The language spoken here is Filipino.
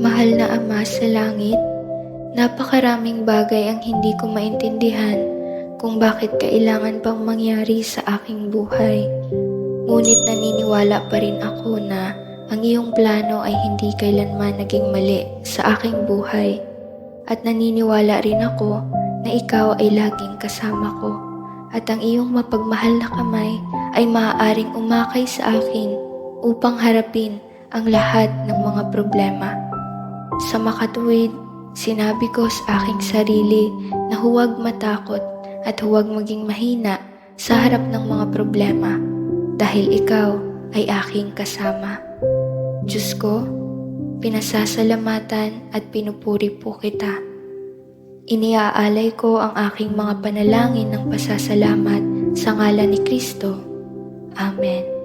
Mahal na Ama sa langit, napakaraming bagay ang hindi ko maintindihan kung bakit kailangan pang mangyari sa aking buhay. Ngunit naniniwala pa rin ako na ang iyong plano ay hindi kailanman naging mali sa aking buhay. At naniniwala rin ako na ikaw ay laging kasama ko at ang iyong mapagmahal na kamay ay maaaring umakay sa akin upang harapin ang lahat ng mga problema. Sa makatuwid, sinabi ko sa aking sarili na huwag matakot at huwag maging mahina sa harap ng mga problema dahil ikaw ay aking kasama. Diyos ko, pinasasalamatan at pinupuri po kita. Iniaalay ko ang aking mga panalangin ng pasasalamat sa ngalan ni Kristo. Amen.